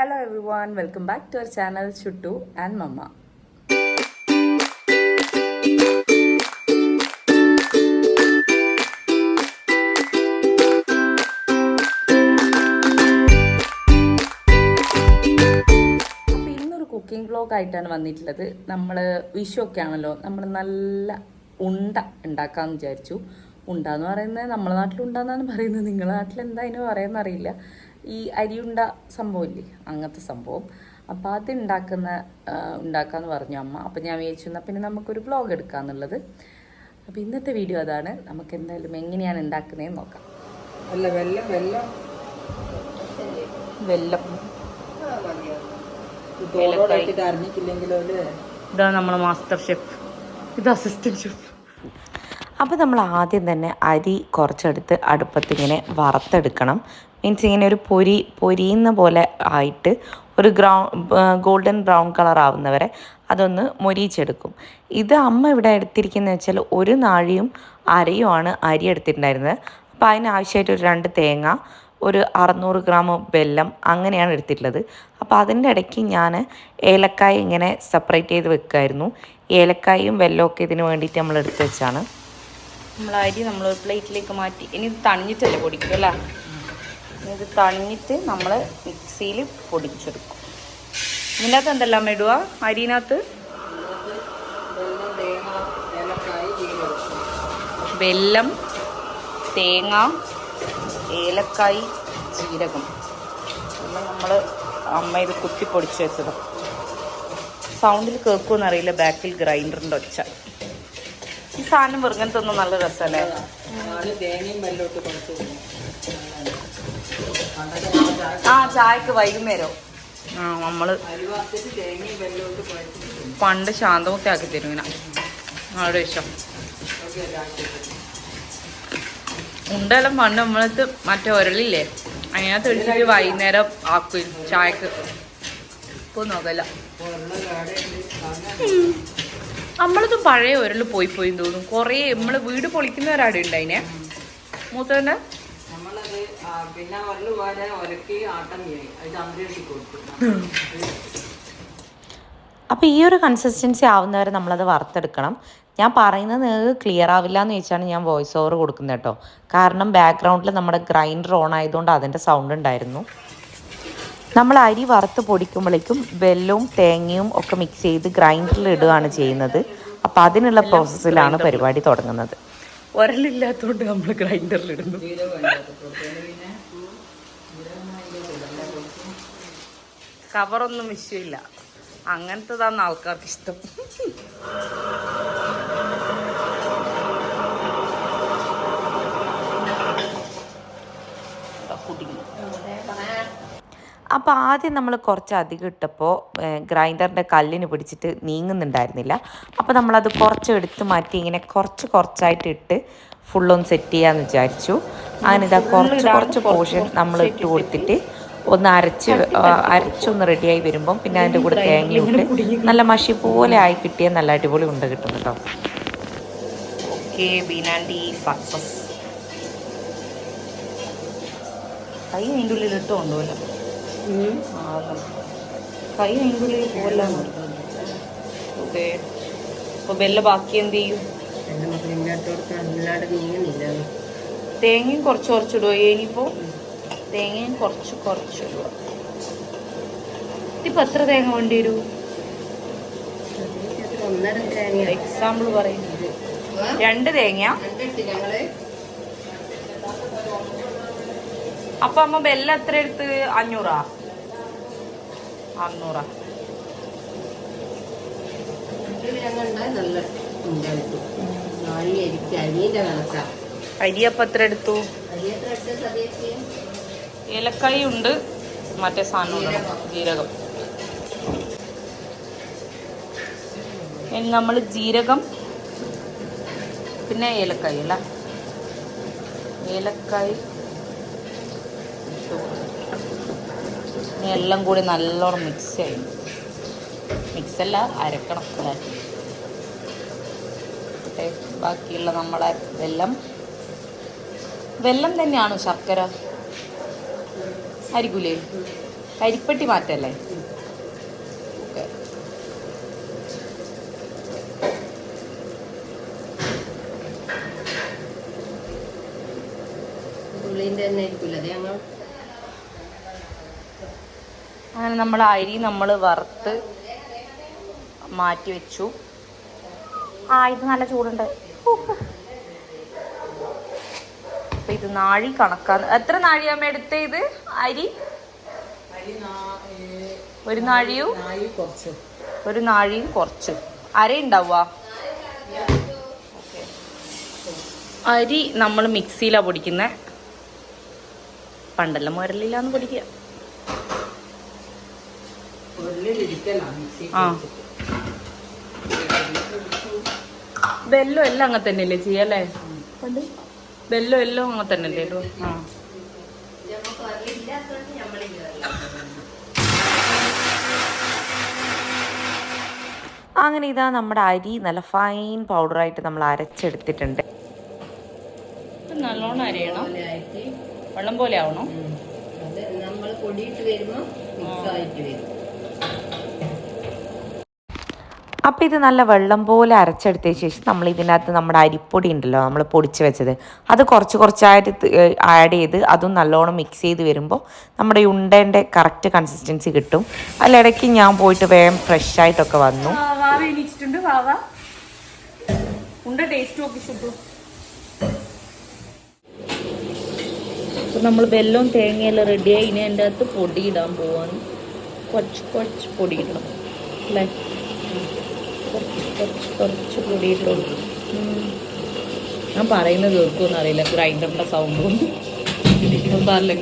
Hello everyone welcome back to our channel Chuttu and mamma ഇന്നൊരു cooking vlog ആയിട്ടാണ് വന്നിട്ടുള്ളത്. നമ്മൾ വിഷു ഒക്കെ ആണല്ലോ നമ്മൾ നല്ല ഉണ്ട ഉണ്ടാക്കാമെന്ന് വിചാരിച്ചു. ഉണ്ട എന്ന് പറയുന്നത് നമ്മളെ നാട്ടിൽ ഉണ്ടെന്നാണ് പറയുന്നത്. നിങ്ങളുടെ നാട്ടിൽ എന്താ അതിന് പറയുന്ന അറിയില്ല. ഈ അരിയുണ്ട സംഭവമില്ലേ? അങ്ങനത്തെ സംഭവം. അപ്പോൾ അത് ഉണ്ടാക്കുന്ന ഉണ്ടാക്കാന്ന് ഉണ്ടാക്കാമെന്ന് പറഞ്ഞു അമ്മ. അപ്പോൾ ഞാൻ വിചാരിച്ചു എന്നാൽ പിന്നെ നമുക്കൊരു വ്ലോഗ് എടുക്കാമെന്നുള്ളത് അപ്പോൾ ഇന്നത്തെ വീഡിയോ അതാണ്. നമുക്ക് എന്തായാലും എങ്ങനെയാണ് ഉണ്ടാക്കുന്നതെന്ന് നോക്കാം. അല്ല വെല്ലം വെല്ലം. വെല്ലം. നമ്മളെ മാസ്റ്റർ ഷെഫ്. ഇത് അസിസ്റ്റന്റ് ഷെഫ്. അപ്പോൾ നമ്മൾ ആദ്യം തന്നെ അരി കുറച്ചെടുത്ത് അടുപ്പത്തിങ്ങനെ വറുത്തെടുക്കണം. മീൻസ് ഇങ്ങനെ ഒരു പൊരി പൊരിയുന്ന പോലെ ആയിട്ട് ഒരു ഗ്രൗ ഗോൾഡൻ ബ്രൗൺ കളർ ആവുന്നവരെ അതൊന്ന് മൊരിയിച്ചെടുക്കും. ഇത് അമ്മ ഇവിടെ എടുത്തിരിക്കുന്നത് വെച്ചാൽ ഒരു നാഴിയും അരയുമാണ് അരി എടുത്തിട്ടുണ്ടായിരുന്നത്. അപ്പോൾ അതിനാവശ്യമായിട്ട് ഒരു രണ്ട് തേങ്ങ ഒരു അറുന്നൂറ് ഗ്രാം വെല്ലം അങ്ങനെയാണ് എടുത്തിട്ടുള്ളത്. അപ്പോൾ അതിന്റെ ഇടയ്ക്ക് ഞാൻ ഏലക്കായ ഇങ്ങനെ സെപ്പറേറ്റ് ചെയ്ത് വെക്കുമായിരുന്നു. ഏലക്കായും വെല്ലമൊക്കെ ഇതിന് വേണ്ടിയിട്ട് നമ്മൾ എടുത്ത് വെച്ചാണ്. നമ്മൾ അരി നമ്മൾ പ്ലേറ്റിലേക്ക് മാറ്റി. ഇനി തണിഞ്ഞിട്ടല്ലേ പൊടിക്കും അല്ലേ? ഇത് തണിഞ്ഞിട്ട് നമ്മൾ മിക്സിയിൽ പൊടിച്ചെടുക്കും. ഇതിന്റെ അകത്ത് എന്തെല്ലാം ഇടുക അരിനകത്ത്? വെല്ലം തേങ്ങ ഏലക്കായി ജീരകം. നമ്മൾ അമ്മ ഇത് കുത്തി പൊടിച്ച് വെച്ചത്. സൗണ്ടിൽ കേൾക്കുമെന്ന് അറിയില്ല ബാക്കിൽ ഗ്രൈൻഡറിന്റെ ഒച്ച. ഈ സാധനം വെറുങ്ങനത്തൊന്നും നല്ല രസമല്ലേ തേങ്ങയും വെള്ളോട്ട് കുറച്ച് ആ ചായക്ക് വൈകുന്നേരം ആ നമ്മൾ പണ്ട് ശാന്തമൊക്കെ ആക്കി തരും ഇങ്ങനെ. ആളുടെ ഇഷ്ടം ഉണ്ടെല്ലാം പണ്ട് നമ്മളത് മറ്റേ ഉരളില്ലേ? അതിനകത്ത് ഒഴിച്ചിട്ട് വൈകുന്നേരം ആക്കും ചായക്ക്. ഇപ്പൊ നോക്കല്ല. നമ്മളത് പഴയ ഉരൽ പോയി പോയി തോന്നും. കുറേ നമ്മൾ വീട് പൊളിക്കുന്നവരാടെ ഉണ്ട് അതിനെ പിന്നെ ഉരൽ പോലെ ഒരക്കി ആട്ടം ചെയ്യും അത് ചന്ദ്രട്ടി കൊടുത്തു. അപ്പോൾ ഈ ഒരു കൺസിസ്റ്റൻസി ആവുന്നവരെ നമ്മളത് വറുത്തെടുക്കണം. ഞാൻ പറയുന്നത് നിങ്ങൾക്ക് ക്ലിയർ ആവില്ല എന്ന് ചോദിച്ചാണ് ഞാൻ വോയിസ് ഓവർ കൊടുക്കുന്നത് കേട്ടോ. കാരണം ബാക്ക്ഗ്രൗണ്ടിൽ നമ്മുടെ ഗ്രൈൻഡർ ഓൺ ആയതുകൊണ്ട് അതിന്റെ സൗണ്ട് ഉണ്ടായിരുന്നു. നമ്മൾ അരി വറുത്ത് പൊടിക്കുമ്പോഴേക്കും വെല്ലവും തേങ്ങയും ഒക്കെ മിക്സ് ചെയ്ത് ഗ്രൈൻഡറിൽ ഇടുകയാണ് ചെയ്യുന്നത്. അപ്പോൾ അതിനുള്ള പ്രോസസ്സിലാണ് പരിപാടി തുടങ്ങുന്നത്. ഒരലില്ലാത്തതുകൊണ്ട് നമ്മൾ ഗ്രൈൻഡറിൽ ഇടുന്നു ജീരകം അതിനകത്ത് കൊടുത്തു പിന്നെ കവറൊന്നും വിഷയമില്ല അങ്ങനത്തതാണ് ആൾക്കാർക്ക് ഇഷ്ടം. അപ്പോൾ ആദ്യം നമ്മൾ കുറച്ച് അധികം ഇട്ടപ്പോൾ ഗ്രൈൻഡറിന്റെ കല്ലിന് പിടിച്ചിട്ട് നീങ്ങുന്നുണ്ടായിരുന്നില്ല. അപ്പോൾ നമ്മളത് കുറച്ച് എടുത്ത് മാറ്റി ഇങ്ങനെ കുറച്ച് കുറച്ചായിട്ട് ഇട്ട് ഫുള്ളൊന്ന് സെറ്റ് ചെയ്യാമെന്ന് വിചാരിച്ചു. അങ്ങനെ ഇതാ കുറച്ച് കുറച്ച് പോർഷൻ നമ്മൾ ഇട്ട് കൊടുത്തിട്ട് ഒന്ന് അരച്ച് അരച്ചൊന്ന് റെഡിയായി വരുമ്പം പിന്നെ അതിന്റെ കൂടെ തേങ്ങ ഇട്ട് നല്ല മഷി പോലെ ആയി കിട്ടിയാൽ നല്ല അടിപൊളി ഉണ്ട കിട്ടും കേട്ടോ. ഓക്കെ ബീനാൻഡി സക്സസ് കൈ അതിന്റെ ഉള്ളിൽ ഇട്ട് കൊണ്ടുപോല കൈ അതിന്റെ ഉള്ളിൽ പോല ഓക്കെ. അപ്പോൾ ബെല്ല ബാക്കി എന്ത് ചെയ്യും? അല്ലാണ്ട് നീങ്ങുന്നില്ല തേങ്ങയും കുറച്ച് കുറച്ചിടുവോ? ഇനിയിപ്പോൾ തേങ്ങയും കുറച്ച് കുറച്ച് ഒഴിവാക്കും ഇതിപ്പോൾ എത്ര തേങ്ങ വേണ്ടി വരൂ? ഒന്നര തേങ്ങ എക്സാമ്പിൾ പറയുന്നത്. രണ്ട് തേങ്ങ. അപ്പൊ അമ്മ ബെല്ല എത്ര എടുത്ത്? അഞ്ഞൂറാ? അറുന്നൂറാ. അരി അപ്പൊ എത്ര എടുത്തു അരി എത്ര എടുത്ത്? ഏലക്കായി ഉണ്ട് മറ്റേ സാധനം ജീരകം. നമ്മൾ ജീരകം പിന്നെ ഏലക്കായി അല്ല? ഏലക്കായി എല്ലാം കൂടി നല്ലോണം മിക്സ് ചെയ്യും മിക്സ് അല്ല അരക്കണം അല്ലേ? ബാക്കിയുള്ള നമ്മളെ വെല്ലം. വെല്ലം തന്നെയാണ് ശർക്കര? അരിക്കൂലേ കരിപ്പെട്ടി മാറ്റല്ലേ? ഓക്കെ. അങ്ങനെ നമ്മൾ അരി നമ്മൾ വറുത്ത് മാറ്റി വെച്ചു. ആ ഇത് നല്ല ചൂടുണ്ട്. അപ്പൊ ഇത് നാഴി കണക്കാന്ന്. എത്ര നാഴിയാമ്മ എടുത്ത ഇത്? അരി? ഒരു നാഴിയും? ഒരു നാഴിയും കുറച്ചു. അര ഉണ്ടാവുക. അരി നമ്മൾ മിക്സിയിലാ പൊടിക്കുന്നത് പണ്ടെല്ലാം മുരലില്ലാന്ന് പൊടിക്കുക. ആ. വെല്ലം എല്ലാം അങ്ങനെ തന്നെയല്ലേ ചെയ്യല്ലേ പണ്ട് വെല്ലം എല്ലാം അങ്ങനെ തന്നെ അല്ലേ? ആ. അങ്ങനെ ഇതാ നമ്മുടെ അരി നല്ല ഫൈൻ പൗഡറായിട്ട് നമ്മൾ അരച്ചെടുത്തിട്ടുണ്ട്. ഇത് നല്ലോണം അരിയണം. വെള്ളം പോലെ ആവണം. നമ്മൾ പൊടിയിട്ട് വരുമ്പോൾ വരും. അപ്പോൾ ഇത് നല്ല വെള്ളം പോലെ അരച്ചെടുത്ത ശേഷം നമ്മൾ ഇതിനകത്ത് നമ്മുടെ അരിപ്പൊടി ഉണ്ടല്ലോ നമ്മൾ പൊടിച്ച് വെച്ചത്. അത് കുറച്ച് കുറച്ചായിട്ട് ആഡ് ചെയ്ത് അതും നല്ലോണം മിക്സ് ചെയ്ത് വരുമ്പോൾ നമ്മുടെ ഉണ്ടേന്റെ കറക്റ്റ് കൺസിസ്റ്റൻസി കിട്ടും. അതിലിടയ്ക്ക് ഞാൻ പോയിട്ട് വേഗം ഫ്രഷ് ആയിട്ടൊക്കെ വന്നു. ഉണ്ട ടേസ്റ്റ് നമ്മൾ വെല്ലവും തേങ്ങയെല്ലാം റെഡിയായി ഇനി എന്റെ അകത്ത് പൊടി ഇടാൻ പോവാണ്. കുറച്ച് കുറച്ച് പൊടി ഇടണം. അല്ലേ? കുറച്ച് കുറച്ച് കുറച്ച് കൂടിയിട്ടുള്ളൂ ഞാൻ പറയുന്നത് കേൾക്കുമെന്ന് അറിയില്ല ഗ്രൈൻഡറിന്റെ സൗണ്ട് സാറില്ല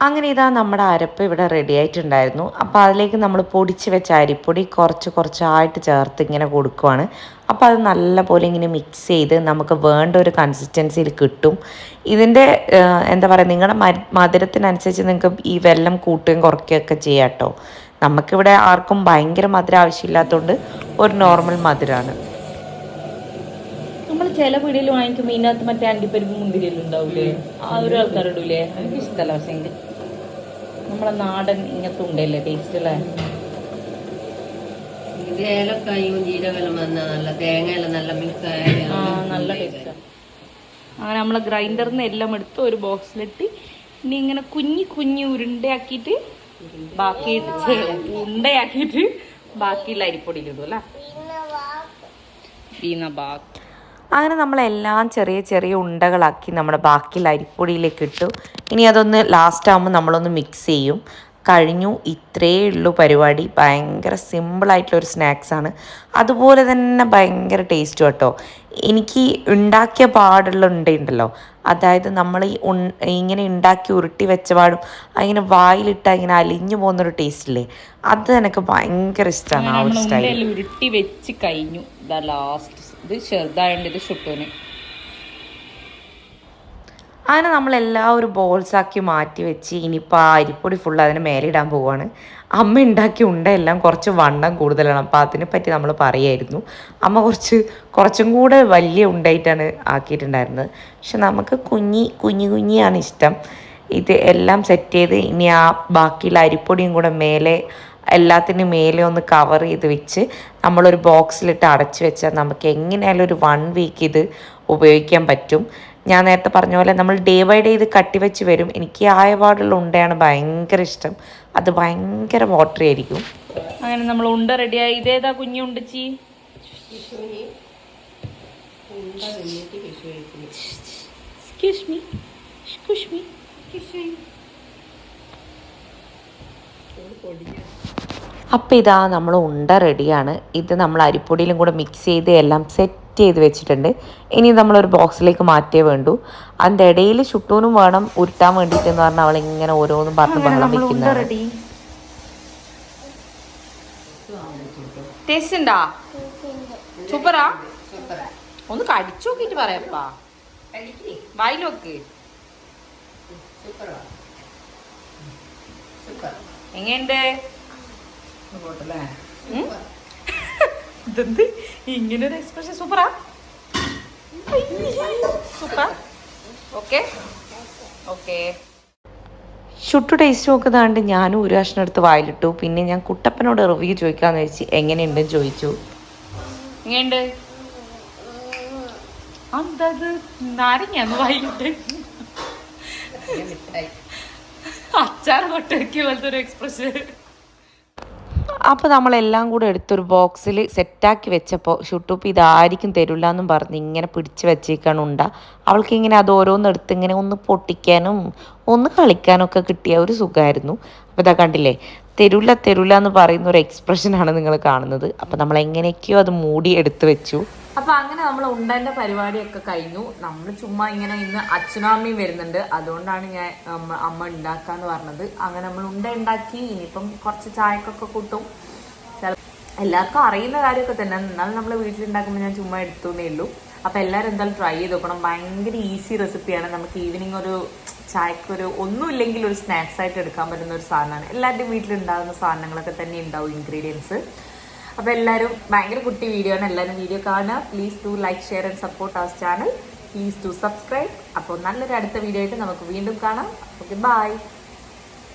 അങ്ങനെ ഇതാ നമ്മുടെ അരപ്പ് ഇവിടെ റെഡി ആയിട്ടുണ്ടായിരുന്നു അപ്പോൾ അതിലേക്ക് നമ്മൾ പൊടിച്ച് വെച്ച അരിപ്പൊടി കുറച്ച് കുറച്ചായിട്ട് ചേർത്ത് ഇങ്ങനെ കൊടുക്കുവാണ് അപ്പോൾ അത് നല്ലപോലെ ഇങ്ങനെ മിക്സ് ചെയ്ത് നമുക്ക് വേണ്ട ഒരു കൺസിസ്റ്റൻസിയിൽ കിട്ടും ഇതിന്റെ എന്താ പറയുക നിങ്ങളുടെ മധുരത്തിനനുസരിച്ച് നിങ്ങൾക്ക് ഈ വെള്ളം കൂട്ടുകയും കുറയ്ക്കുകയൊക്കെ ചെയ്യാം കേട്ടോ നമുക്കിവിടെ ആർക്കും ഭയങ്കര മധുരം ആവശ്യമില്ലാത്തതുകൊണ്ട് ഒരു നോർമൽ മധുരമാണ് നമ്മൾ ചില പീടിയിൽ വാങ്ങിക്കുമ്പോൾ ഇതിനകത്ത് മറ്റേ അണ്ടിപ്പരിപ്പ് മുന്തിരിയെല്ലാം ഉണ്ടാവില്ലേ ആ ഒരു ആൾക്കാർ ഇടൂലേ എനിക്ക് ഇഷ്ടമല്ല പക്ഷേ എനിക്ക് നമ്മളെ നാടൻ ഇങ്ങനത്തെ ഉണ്ടല്ലേ ടേസ്റ്റ് അല്ലേ? ഇത് ഏലക്കായും ജീരകലും വന്ന നല്ല തേങ്ങയെല്ലാം നല്ല ആ നല്ല ടേസ്റ്റാണ് അങ്ങനെ നമ്മളെ ഗ്രൈൻഡറിൽ നിന്ന് എല്ലാം എടുത്ത് ഒരു ബോക്സിലിട്ട് ഇനി ഇങ്ങനെ കുഞ്ഞി കുഞ്ഞി ഉരുണ്ടയാക്കിയിട്ട് ബാക്കി ഉണ്ടയാക്കിട്ട് ബാക്കിയുള്ള അരിപ്പൊടിയിലിടും അല്ലേ? അങ്ങനെ നമ്മളെല്ലാം ചെറിയ ചെറിയ ഉണ്ടകളാക്കി നമ്മുടെ ബാക്കിയുള്ള അരിപ്പൊടിയിലേക്ക് ഇട്ടു. ഇനി അതൊന്ന് ലാസ്റ്റ് ആകുമ്പോൾ നമ്മളൊന്ന് മിക്സ് ചെയ്യും. കഴിഞ്ഞു. ഇത്രയേ ഉള്ളൂ പരിപാടി. ഭയങ്കര സിമ്പിളായിട്ടുള്ളൊരു സ്നാക്സാണ് അതുപോലെ തന്നെ ഭയങ്കര ടേസ്റ്റും കേട്ടോ എനിക്ക് ഉണ്ടാക്കിയ പാടുള്ള ഉണ്ടല്ലോ. അതായത് നമ്മൾ ഈ ഇങ്ങനെ ഉണ്ടാക്കി ഉരുട്ടി വെച്ച പാടും അങ്ങനെ വായിലിട്ട് ഇങ്ങനെ അലിഞ്ഞു പോകുന്ന പോകുന്നൊരു ടേസ്റ്റില്ലേ അത് എനിക്ക് ഭയങ്കര ഇഷ്ടമാണ് ആ ഒരു സ്റ്റൈൽ ഉരുട്ടി വെച്ച് കഴിഞ്ഞു. ഇതാ ലാസ്റ്റ് ഇത് ചെറുതായോണ്ട് ഇത് ഷുട്ടൂന് അങ്ങനെ നമ്മളെല്ലാം ഒരു ബോൾസാക്കി മാറ്റി വെച്ച് ഇനിയിപ്പോൾ ആ അരിപ്പൊടി ഫുൾ അതിന് മേലെ ഇടാൻ പോവാണ്. അമ്മ ഉണ്ടാക്കി ഉണ്ടെല്ലാം കുറച്ച് വണ്ണം കൂടുതലാണ്. അപ്പോൾ അതിനെപ്പറ്റി നമ്മൾ പറയായിരുന്നു. അമ്മ കുറച്ച് കുറച്ചും കൂടെ വലിയ ഉണ്ടായിട്ടാണ് ആക്കിയിട്ടുണ്ടായിരുന്നത്. പക്ഷെ നമുക്ക് കുഞ്ഞി കുഞ്ഞി കുഞ്ഞിയാണ് ഇഷ്ടം. ഇത് എല്ലാം സെറ്റ് ചെയ്ത് ഇനി ആ ബാക്കിയുള്ള അരിപ്പൊടിയും കൂടെ മേലെ എല്ലാത്തിനും മേലെ ഒന്ന് കവർ ചെയ്ത് വെച്ച് നമ്മളൊരു ബോക്സിലിട്ട് അടച്ചു വെച്ചാൽ നമുക്ക് എങ്ങനെയായാലും ഒരു വൺ വീക്ക് ഇത് ഉപയോഗിക്കാൻ പറ്റും. ഞാൻ നേരത്തെ പറഞ്ഞ പോലെ നമ്മൾ ഡേ ബൈ ഡേ ഇത് കട്ടി വെച്ച് വരും. എനിക്ക് ആയപാടുള്ള ഉണ്ടയാണ് ഭയങ്കര ഇഷ്ടം. അത് ഭയങ്കര വാട്ടറി ആയിരിക്കും. അങ്ങനെ നമ്മൾ ഉണ്ട റെഡിയായി ഇതേതാ കുഞ്ഞു ഉണ്ടച്ചി Excuse me. Excuse me. അപ്പോൾ ഇതാ നമ്മൾ ഉണ്ട റെഡിയാണ് ഇത് നമ്മൾ അരിപ്പൊടിയിലും കൂടെ മിക്സ് ചെയ്ത് എല്ലാം സെറ്റ് ചെയ്ത് വെച്ചിട്ടുണ്ട്. ഇനി നമ്മളൊരു ബോക്സിലേക്ക് മാറ്റിയേ വേണ്ടു. അതിന്റെ ഇടയിൽ ചുട്ടൂനും വേണം ഉരുട്ടാൻ വേണ്ടിയിട്ട് എന്ന് പറഞ്ഞാൽ അവൾ ഇങ്ങനെ ഓരോന്നും പറഞ്ഞ് ബഹളം വെക്കുന്നതാണ്. റെഡി ടേസ്റ്റ് ഉണ്ടാ സൂപ്പറാ? ഒന്ന് കടിച്ചു നോക്കിട്ട് പറയപ്പാ. വായിൽ നോക്ക് എങ്ങനെയുണ്ട്? ഇതെന്ത്? ഇങ്ങനെ ഒരു എക്സ്പ്രഷൻ സൂപ്പറാ? Super okay. Okay Chuttu taste നോക്കുന്നതാണ്ട് ഞാനും ഒരു കഷ്ണം എടുത്ത് വായിലിട്ടു. പിന്നെ ഞാൻ കുട്ടപ്പനോട് റിവ്യൂ ചോദിക്കാന്ന് വെച്ച് എങ്ങനെയുണ്ടെന്ന് ചോദിച്ചു. എങ്ങനെയുണ്ട്? അന്തത് നാരങ്ങ വായിലിട്ട്. അച്ചാർ കൊട്ടയ്ക്ക് പോലത്തെ ഒരു എക്സ്പ്രഷൻ അപ്പോൾ നമ്മളെല്ലാം കൂടെ എടുത്തൊരു ബോക്സിൽ സെറ്റാക്കി വെച്ചപ്പോൾ ഷുട്ടൂപ്പ് ഇതായിരിക്കും തരില്ല എന്നും പറഞ്ഞ് ഇങ്ങനെ പിടിച്ച് വെച്ചേക്കാണ് ഉണ്ട. അവൾക്ക് ഇങ്ങനെ അത് ഓരോന്നെടുത്ത് ഇങ്ങനെ ഒന്ന് പൊട്ടിക്കാനും ഒന്ന് കളിക്കാനൊക്കെ കിട്ടിയ ഒരു സുഖമായിരുന്നു അപ്പോൾ ഇതാ കണ്ടില്ലേ തരൂല തരൂല എന്ന് പറയുന്ന ഒരു എക്സ്പ്രഷനാണ് നിങ്ങൾ കാണുന്നത്. അപ്പോൾ നമ്മൾ എങ്ങനെയൊക്കെയോ അത് മൂടി എടുത്തു വെച്ചു. അപ്പൊ അങ്ങനെ നമ്മൾ ഉണ്ടന്റെ പരിപാടിയൊക്കെ കഴിഞ്ഞു. നമ്മൾ ചുമ്മാ ഇങ്ങനെ ഇന്ന് അച്ഛനും അമ്മയും വരുന്നുണ്ട്. അതുകൊണ്ടാണ് ഞാൻ അമ്മ ഉണ്ടാക്കാന്ന് പറഞ്ഞത്. അങ്ങനെ നമ്മൾ ഉണ്ട ഉണ്ടാക്കി ഇനിയിപ്പം കുറച്ച് ചായക്കൊക്കെ കൂട്ടും. എല്ലാവർക്കും അറിയുന്ന കാര്യമൊക്കെ തന്നെ. എന്നാലും നമ്മൾ വീട്ടിലുണ്ടാക്കുമ്പോൾ ഞാൻ ചുമ്മാ എടുത്തുന്നേ ഉള്ളൂ. അപ്പൊ എല്ലാവരും എന്തായാലും ട്രൈ ചെയ്ത് നോക്കണം. ഭയങ്കര ഈസി റെസിപ്പിയാണ് നമുക്ക് ഈവനിങ് ഒരു ചായക്കൊരു ഒന്നുമില്ലെങ്കിൽ ഒരു സ്നാക്സ് ആയിട്ട് എടുക്കാൻ പറ്റുന്ന ഒരു സാധനമാണ്. എല്ലാവരുടെയും വീട്ടിലുണ്ടാകുന്ന സാധനങ്ങളൊക്കെ തന്നെ ഉണ്ടാവും ഇൻഗ്രീഡിയൻസ് അപ്പോൾ എല്ലാവരും ഭയങ്കര കുട്ടി വീഡിയോ ആണ്. എല്ലാവരും വീഡിയോ കാണുക. Please to like share and support our channel please to subscribe അപ്പോൾ നല്ലൊരു അടുത്ത വീഡിയോ ആയിട്ട് നമുക്ക് വീണ്ടും കാണാം. Okay bye